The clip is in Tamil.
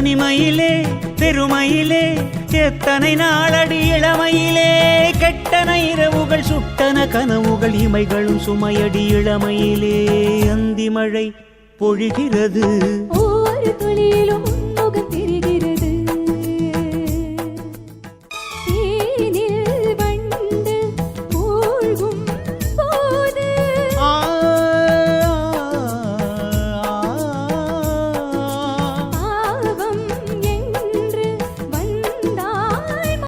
தனிமையிலே பெருமையிலே எத்தனை நாளடி இளமையிலே கெட்டன இரவுகள் சுட்டன கனவுகள் இமைகளும் சுமையடி இளமையிலே அந்திமழை பொழிகிறது. ஒவ்வொரு துளியிலும்